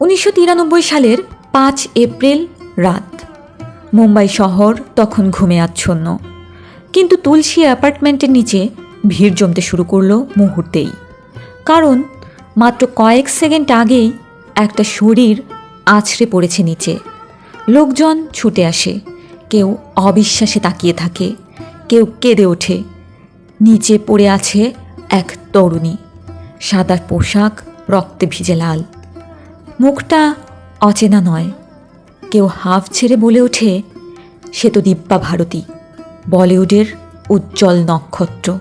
উনিশশো তিরানব্বই সালের পাঁচ এপ্রিল রাত। মুম্বাই শহর তখন ঘুমে আচ্ছন্ন। কিন্তু তুলসী অ্যাপার্টমেন্টের নিচে ভিড় জমতে শুরু করল মুহূর্তেই। কারণ মাত্র কয়েক সেকেন্ড আগেই একটা শরীর আছড়ে পড়েছে নিচে। লোকজন ছুটে আসে, কেউ অবিশ্বাসে তাকিয়ে থাকে, কেউ কেঁদে ওঠে। নিচে পড়ে আছে এক তরুণী সাদা পোশাক, রক্তে ভিজে লাল। মুখটা অচেনা নয়। কেউ হাফ ছেড়ে বলে ওঠে, সে তো দিব্যা ভারতী, বলিউডের উজ্জ্বল নক্ষত্র।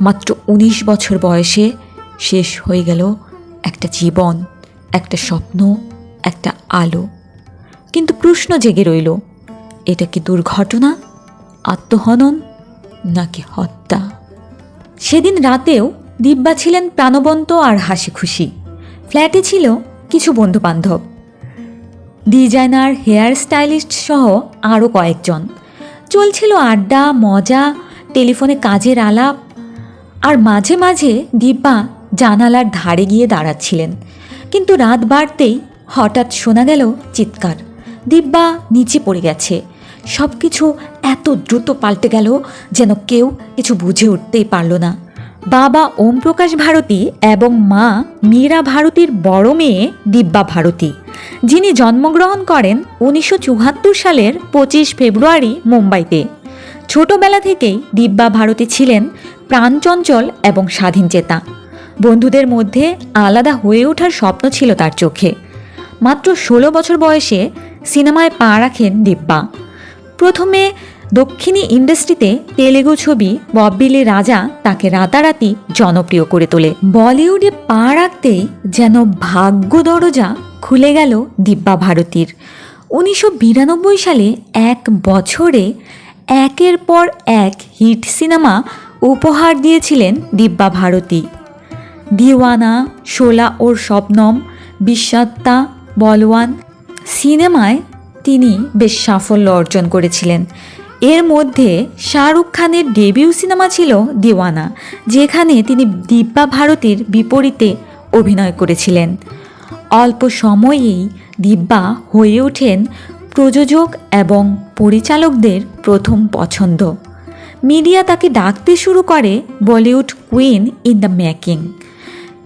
মাত্র উনিশ বছর বয়সে শেষ হয়ে গেল একটা জীবন, একটা স্বপ্ন, একটা আলো। কিন্তু প্রশ্ন জেগে রইল, এটা কি দুর্ঘটনা, আত্মহনন, নাকি হত্যা? সেদিন রাতেও দিব্যা ছিলেন প্রাণবন্ত আর হাসি খুশি ফ্ল্যাটে ছিল কিছু বন্ধু বান্ধব ডিজাইনার, হেয়ার স্টাইলিস্ট সহ আরও কয়েকজন। চলছিল আড্ডা, মজা, টেলিফোনে কাজের আলাপ। আর মাঝে মাঝে দিব্যা জানালার ধারে গিয়ে দাঁড়াচ্ছিলেন। কিন্তু রাত বাড়তেই হঠাৎ শোনা গেল চিৎকার। দিব্যা নিচে পড়ে গেছে। সব কিছু এত দ্রুত পাল্টে গেল যেন কেউ কিছু বুঝে উঠতেই পারল না। বাবা ওম প্রকাশ ভারতী এবং মা মীরা ভারতীর বড় মেয়ে দিব্যা ভারতী, যিনি জন্মগ্রহণ করেন উনিশশো চুয়াত্তর সালের পঁচিশ ফেব্রুয়ারি মুম্বাইতে। ছোটবেলা থেকেই দিব্যা ভারতী ছিলেন প্রাণচঞ্চল এবং স্বাধীনচেতা বন্ধুদের মধ্যে আলাদা হয়ে ওঠার স্বপ্ন ছিল তার চোখে। মাত্র ষোলো বছর বয়সে সিনেমায় পা রাখেন দিব্যা। প্রথমে দক্ষিণী ইন্ডাস্ট্রিতে তেলেগু ছবি বব্বিলি রাজা তাকে রাতারাতি জনপ্রিয় করে তোলে। বলিউডে পা রাখতেই যেন ভাগ্য দরজা খুলে গেল দিব্যা ভারতীর। উনিশশো বিরানব্বই সালে এক বছরে একের পর এক হিট সিনেমা উপহার দিয়েছিলেন দিব্যা ভারতী। দিওয়ানা, শোলা ওর শবনম বিশ্বাত্তা বলওয়ান, সিনেমায় তিনি বেশ সাফল্য অর্জন করেছিলেন। এর মধ্যে শাহরুখ খানের ডেবিউ সিনেমা ছিল দিওয়ানা, যেখানে তিনি দিব্যা ভারতীর বিপরীতে অভিনয় করেছিলেন। অল্প সময়েই দিব্যা হয়ে ওঠেন প্রযোজক এবং পরিচালকদের প্রথম পছন্দ। মিডিয়া তাকে ডাকতে শুরু করে Bollywood queen in the making.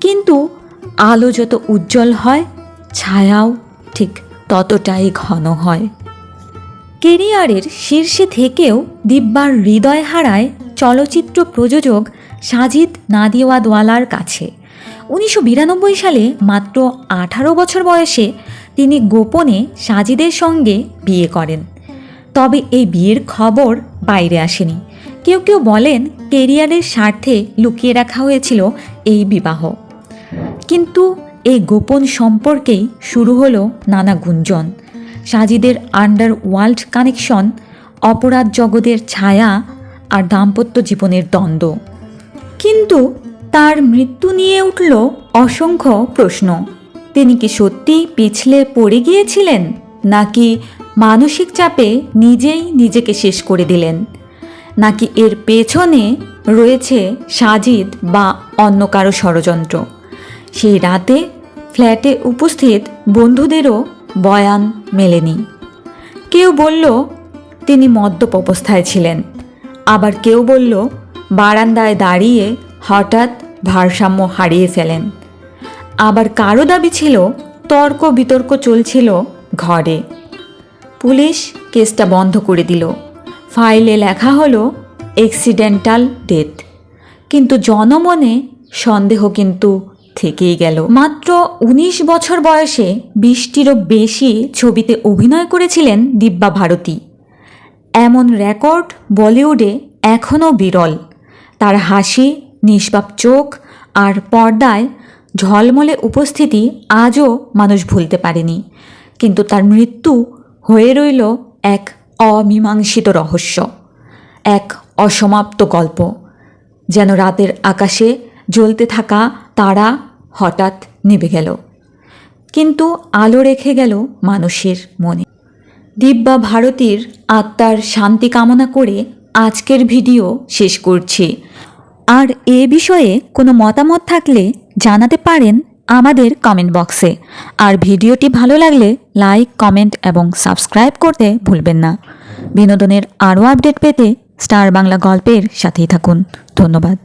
কিন্তু আলো যত উজ্জ্বল হয়, ছায়াও ঠিক ততটাই ঘন হয়। কেরিয়ারের শীর্ষে থেকেও দিব্যার হৃদয় হারায় চলচ্চিত্র প্রযোজক সাজিদ নাদিওয়াদওয়ালার কাছে। উনিশশো বিরানব্বই সালে মাত্র আঠারো বছর বয়সে তিনি গোপনে সাজিদের সঙ্গে বিয়ে করেন। তবে এই বিয়ের খবর বাইরে আসেনি। কেউ কেউ বলেন কেরিয়ারের স্বার্থে লুকিয়ে রাখা হয়েছিল এই বিবাহ। কিন্তু এই গোপন সম্পর্কেই শুরু হলো নানা গুঞ্জন। সাজিদের আন্ডার ওয়ার্ল্ড কানেকশন অপরাধ জগতের ছায়া আর দাম্পত্য জীবনের দ্বন্দ্ব। কিন্তু তার মৃত্যু নিয়ে উঠল অসংখ্য প্রশ্ন। তিনি কি সত্যিই পিছলে পড়ে গিয়েছিলেন, নাকি মানসিক চাপে নিজেই নিজেকে শেষ করে দিলেন? নাকি এর পেছনে রয়েছে সাজিদ বা অন্য কারও ষড়যন্ত্র? সেই রাতে ফ্ল্যাটে উপস্থিত বন্ধুদেরও বয়ান মেলেনি। কেউ বলল, তিনি মদ্যপ অবস্থায় ছিলেন। আবার কেউ বলল, বারান্দায় দাঁড়িয়ে হঠাৎ ভারসাম্য হারিয়ে ফেলেন। আবার কারও দাবি ছিল, তর্ক বিতর্ক চলছিল ঘরে। পুলিশ কেসটা বন্ধ করে দিল। ফাইলে লেখা হলো, এক্সিডেন্টাল ডেথ। কিন্তু জনমনে সন্দেহ কিন্তু থেকেই গেল। মাত্র ১৯ বছর বয়সে বিশটিরও বেশি ছবিতে অভিনয় করেছিলেন দিব্যা ভারতী। এমন রেকর্ড বলিউডে এখনও বিরল। তার হাসি, নিষ্পাপ চোখ আর পর্দায় ঝলমলে উপস্থিতি আজও মানুষ ভুলতে পারেনি। কিন্তু তার মৃত্যু হয়ে রইল এক অমীমাংসিত রহস্য, এক অসমাপ্ত গল্প। যেন রাতের আকাশে জ্বলতে থাকা তারা হঠাৎ নিভে গেল। কিন্তু আলো রেখে গেল মানুষের মনে। দিব্যা ভারতীর আত্মার শান্তি কামনা করে আজকের ভিডিও শেষ করছি। আর এ বিষয়ে কোনো মতামত থাকলে জানাতে পারেন আমাদের কমেন্ট বক্সে আর ভিডিওটি ভালো লাগলে লাইক কমেন্ট এবং সাবস্ক্রাইব করতে ভুলবেন না। বিনোদনের আরও আপডেট পেতে স্টার বাংলা গল্পের সাথেই থাকুন। ধন্যবাদ।